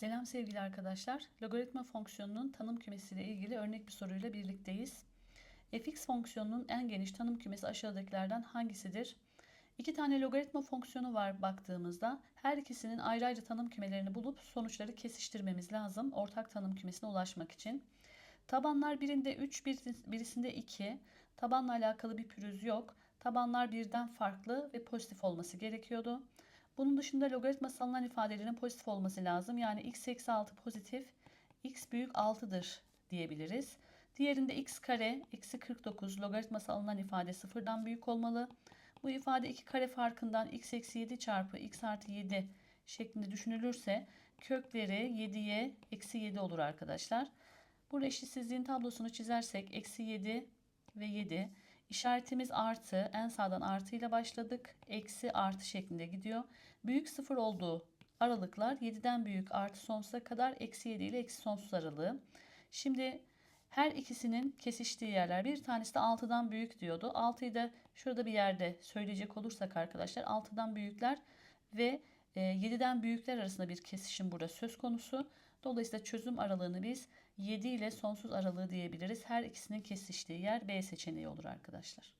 Selam sevgili arkadaşlar. Logaritma fonksiyonunun tanım kümesiyle ilgili örnek bir soruyla birlikteyiz. fx fonksiyonunun en geniş tanım kümesi aşağıdakilerden hangisidir? İki tane logaritma fonksiyonu var baktığımızda her ikisinin ayrı ayrı tanım kümelerini bulup sonuçları kesiştirmemiz lazım ortak tanım kümesine ulaşmak için. Tabanlar birinde 3, birisinde 2. Tabanla alakalı bir pürüz yok. Tabanlar birden farklı ve pozitif olması gerekiyordu. Bunun dışında logaritma alınan ifadelerin pozitif olması lazım. Yani x eksi 6 pozitif, x büyük 6'dır diyebiliriz. Diğerinde x kare eksi 49 logaritması alınan ifade sıfırdan büyük olmalı. Bu ifade iki kare farkından x eksi 7 çarpı x artı 7 şeklinde düşünülürse kökleri 7'ye eksi 7 olur arkadaşlar. Burada eşitsizliğin tablosunu çizersek eksi 7 ve 7 İşaretimiz artı. En sağdan artı ile başladık. Eksi artı şeklinde gidiyor. Büyük sıfır olduğu aralıklar 7'den büyük artı sonsuza kadar eksi 7 ile eksi sonsuz aralığı. Şimdi her ikisinin kesiştiği yerler bir tanesi de 6'dan büyük diyordu. 6'yı da şurada bir yerde söyleyecek olursak arkadaşlar 6'dan büyükler ve 7'den e, büyükler arasında bir kesişim burada söz konusu. Dolayısıyla çözüm aralığını biz 7 ile sonsuz aralığı diyebiliriz. Her ikisinin kesiştiği yer B seçeneği olur arkadaşlar.